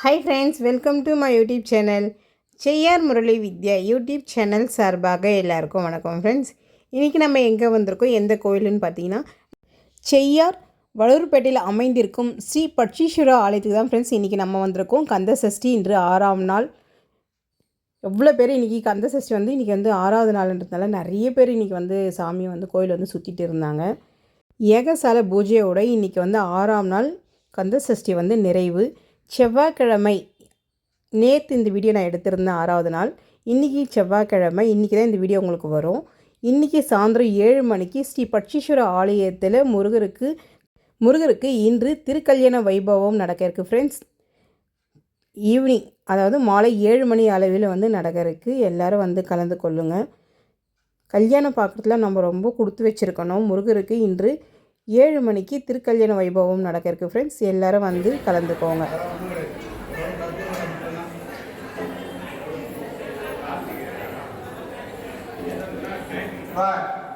Hi friends welcome to my YouTube channel Cheyyar Murali Vidya YouTube channel சார்பாக எல்லாருக்கும் வணக்கம் friends இன்றைக்கி நம்ம எங்கே வந்திருக்கோம் எந்த கோயிலுன்னு பார்த்தீங்கன்னா செய்யார் வளூர்பேட்டையில் அமைந்திருக்கும் ஸ்ரீ பட்சீஸ்வரா ஆலயத்துக்கு தான் ஃப்ரெண்ட்ஸ் இன்றைக்கி நம்ம வந்திருக்கோம். கந்த சஷ்டி இன்று ஆறாம் நாள். எவ்வளோ பேர் இன்றைக்கி கந்த சஷ்டி வந்து இன்றைக்கி வந்து ஆறாவது நாள்ன்றதுனால நிறைய பேர் இன்றைக்கி வந்து சாமியை வந்து கோயில் வந்து சுற்றிட்டு இருந்தாங்க. ஏகசால பூஜையோட இன்றைக்கி வந்து ஆறாம் நாள் கந்த சஷ்டி வந்து நிறைவு. செவ்வாய்க்கிழமை நேற்று இந்த வீடியோ நான் எடுத்திருந்தேன் ஆறாவது நாள். இன்றைக்கி செவ்வாய்க்கிழமை இன்றைக்கி தான் இந்த வீடியோ உங்களுக்கு வரும். இன்றைக்கி சாயந்தரம் ஏழு மணிக்கு ஸ்ரீ பட்சீஸ்வர ஆலயத்தில் முருகருக்கு முருகருக்கு இன்று திருக்கல்யாண வைபவம் நடக்க இருக்குது ஃப்ரெண்ட்ஸ் ஈவினிங் அதாவது மாலை ஏழு மணி அளவில் வந்து நடக்க இருக்குது எல்லோரும் வந்து கலந்து கொள்ளுங்கள் கல்யாணம் பார்க்குறதுல நம்ம ரொம்ப கொடுத்து வச்சுருக்கணும். முருகருக்கு இன்று ஏழு மணிக்கு திருக்கல்யாண வைபவம் நடக்க இருக்குது ஃப்ரெண்ட்ஸ் எல்லோரும் வந்து கலந்துக்கோங்க.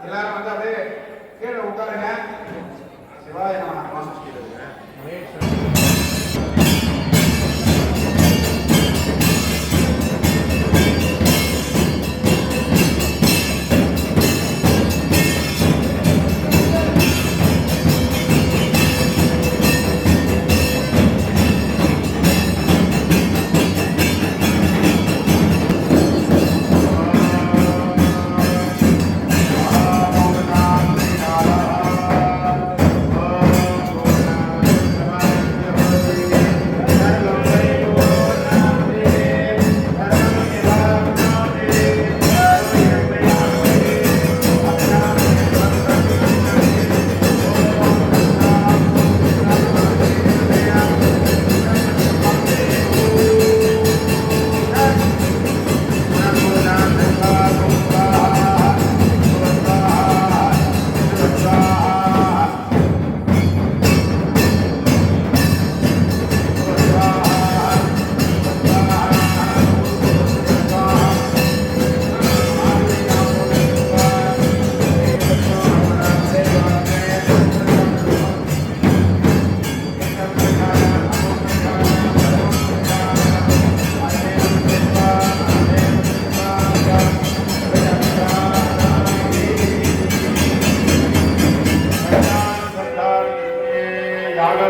எல்லாரும் வந்து அப்படியே கீழே உட்காருங்க. சிவாய நம வலி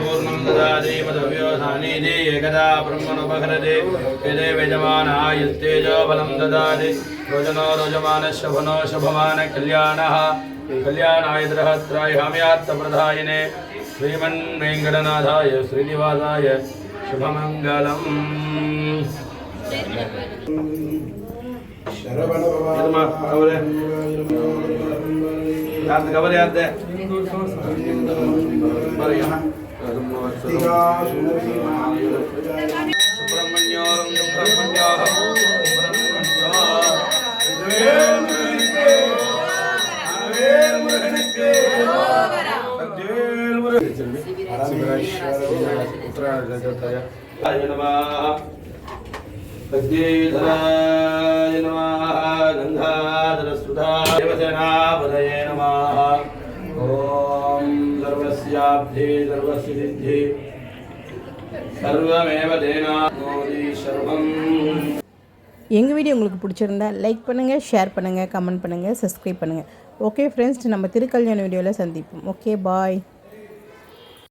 पूर्णं ददाति मदव्योधानीति एकदा ब्रह्मणोपहरति यदे यजमानायुस्तेजो बलं ददाति रोजनो रोजमानः शभनो शभमान कल्याणः कल्याणाय द्रहत्राय हम्यात्तप्रधायिने श्रीमन्वेङ्कटनाथाय श्रीनिवासाय शुभमङ्गलम् शरवणभवाय ಯಾರ್ದು ಗಬರಿ ಯಾರ್ದೆ ಬರ್ರಿ ಅಣ್ಣ ಸುಬ್ರಹ್ಮಣ್ಯೋ ಸುಬ್ರಹ್ಮಣ್ಯೋ ಉತ್ತರಾಯ ನಮಃ सर्वस्याब्धि सर्वस्य सिद्धि सर्वमेव तेनामोदि सर्वम् எங்கள் வீடியோ உங்களுக்கு பிடிச்சிருந்தா லைக் பண்ணுங்கள் ஷேர் பண்ணுங்கள் கமெண்ட் பண்ணுங்கள் சப்ஸ்கிரைப் பண்ணுங்கள் ஓகே ஃப்ரெண்ட்ஸ் நம்ம திருக்கல்யாண வீடியோவில் சந்திப்போம் ஓகே பாய்